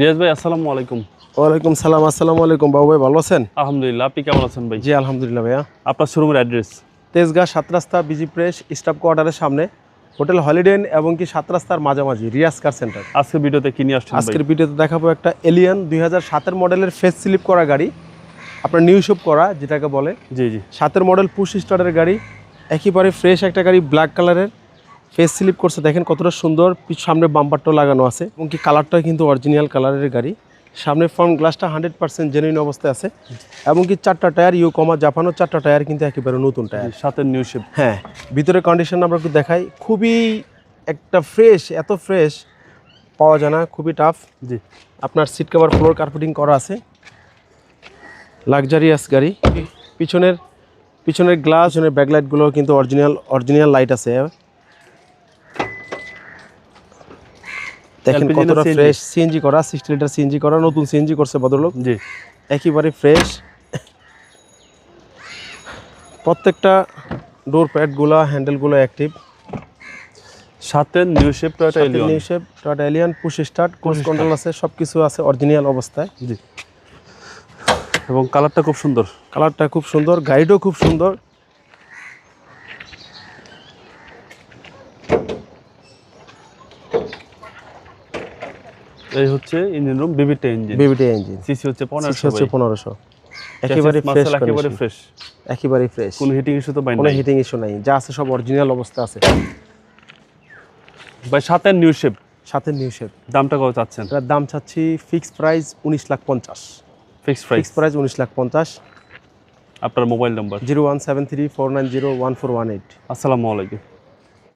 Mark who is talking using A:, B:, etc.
A: রিয়াজ ভাই আসসালামু আলাইকুম।
B: ওয়ালাইকুম সালাম আসসালামু আলাইকুম। বাবু ভাই ভালো আছেন?
A: আলহামদুলিল্লাহ আপনি কেমন আছেন ভাই?
B: জি আলহামদুলিল্লাহ ভাইয়া।
A: আপনার শোরুমের অ্যাড্রেস
B: তেজগাঁ সাত রাস্তা বিজি প্রেস স্টাফ কোয়ার্টারের সামনে। হোটেল হলিডে ইন এবং কি সাত রাস্তার মাঝামাঝি রিয়াজ কার সেন্টার।
A: আজকে ভিডিওতে কি নিয়ে আসছেন
B: আজকের ভিডিওতে দেখাবো একটা এলিয়ান দুই হাজার সাতের মডেলের ফেস স্লিপ করা গাড়ি। আপনার নিউ শপ করা যেটাকে বলে।
A: জি জি।
B: সাতের মডেল পুশ স্টার্টের গাড়ি। একেবারে ফ্রেশ একটা গাড়ি ব্ল্যাক কালারের ফেস স্লিপ করছে দেখেন কতটা সুন্দর। পিছ- সামনে বাম্পারটাও লাগানো আছে এবং কি কালারটা কিন্তু অরিজিনাল কালারের গাড়ি। সামনে ফ্রন্ট গ্লাসটা হান্ড্রেড পার্সেন্ট জেনুইন অবস্থায় আছে। এবং কি চারটা টায়ার ইউ কমা জাপানো চারটা টায়ার কিন্তু একেবারে নতুন টায়ার
A: সাথে নিউ শেপ
B: হ্যাঁ ভিতরে কন্ডিশন আমরা একটু দেখাই। খুবই একটা ফ্রেশ এত ফ্রেশ পাওয়া যায় না খুবই টাফ
A: জি।
B: আপনার সিট কভার ফ্লোর কার্পেটিং করা আছে। লাক্সারিয়াস গাড়ি। পিছনের পিছনের গ্লাস পিছনের ব্যাকলাইটগুলো কিন্তু অরিজিনাল অরিজিনাল লাইট আছে। দেখেন কতটা ফ্রেশ সিএনজি করা সিক্সটি লিটার সিএনজি করা নতুন সিএনজি করছে ভদ্রলোক।
A: জি।
B: একেবারে ফ্রেশ প্রত্যেকটা ডোর প্যাডগুলো হ্যান্ডেলগুলো অ্যাক্টিভ
A: সাথে new shape Toyota Allion
B: Toyota Allion push start cruise control আছে সব কিছু আছে অরিজিনাল অবস্থায়।
A: জি। এবং কালারটা খুব সুন্দর।
B: কালারটা খুব সুন্দর গাইডও খুব সুন্দর।
A: এই হচ্ছে ইঞ্জিন রুম বিবিটা ইঞ্জিন
B: বিবিটি ইঞ্জিন
A: সিসি হচ্ছে পনেরোশো
B: হচ্ছে পনেরোশো। একেবারে ফ্রেশ
A: একেবারে ফ্রেশ
B: একেবারে ফ্রেশ
A: কোনো হিটিং ইস্যু তো পাই
B: কোনো হিটিং ইস্যু নাই। যা আছে সব অরিজিনাল অবস্থা আছে।
A: ভাই সাথে নিউ শেপ
B: সাথে নিউ শেপ
A: দামটা কত চাচ্ছেন?
B: এটার দাম চাচ্ছি ফিক্সড প্রাইস উনিশ লাখ পঞ্চাশ।
A: ফিক্স প্রাইস
B: ফিক্সড প্রাইস উনিশ লাখ পঞ্চাশ।
A: আপনার mobile number
B: zero one seven three four nine zero one four one eight.
A: আসসালামু আলাইকুম।